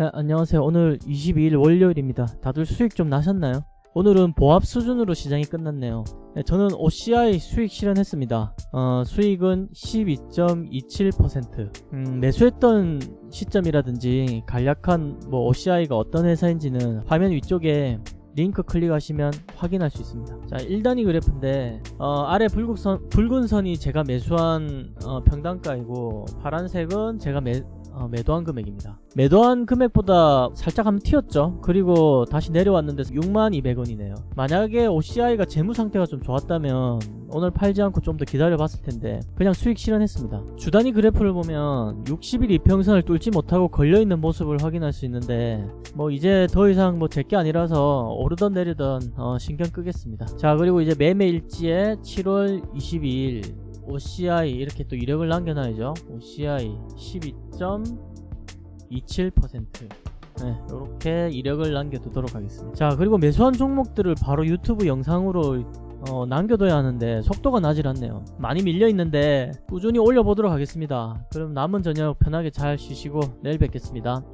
네, 안녕하세요. 오늘 22일 월요일입니다. 다들 수익 좀 나셨나요? 오늘은 보합 수준으로 시장이 끝났네요. 네, 저는 OCI 수익 실현했습니다. 어, 수익은 12.27%. 음, 매수했던 시점이라든지 간략한 뭐 OCI가 어떤 회사인지는 화면 위쪽에 링크 클릭하시면 확인할 수 있습니다. 자, 1단위 그래프인데 어, 아래 붉은 선, 붉은 선이 제가 매수한 어, 평단가이고 파란색은 제가 매, 어, 매도한 금액입니다. 매도한 금액보다 살짝 한번 튀었죠. 그리고 다시 내려왔는데 62,200원이네요. 만약에 OCI가 재무 상태가 좀 좋았다면 오늘 팔지 않고 좀 더 기다려 봤을 텐데 그냥 수익 실현했습니다. 주 단위 그래프를 보면 60일 이평선을 뚫지 못하고 걸려 있는 모습을 확인할 수 있는데 뭐 이제 더 이상 뭐 제게 아니라서 오르던 내리던 어, 신경 끄겠습니다. 자 그리고 이제 매매 일지에 7월 22일 OCI 이렇게 또 이력을 남겨놔야죠. OCI 12.27% 네, 이렇게 이력을 남겨두도록 하겠습니다. 자, 그리고 매수한 종목들을 바로 유튜브 영상으로 어, 남겨둬야 하는데 속도가 나질 않네요. 많이 밀려 있는데 꾸준히 올려보도록 하겠습니다. 그럼 남은 저녁 편하게 잘 쉬시고 내일 뵙겠습니다.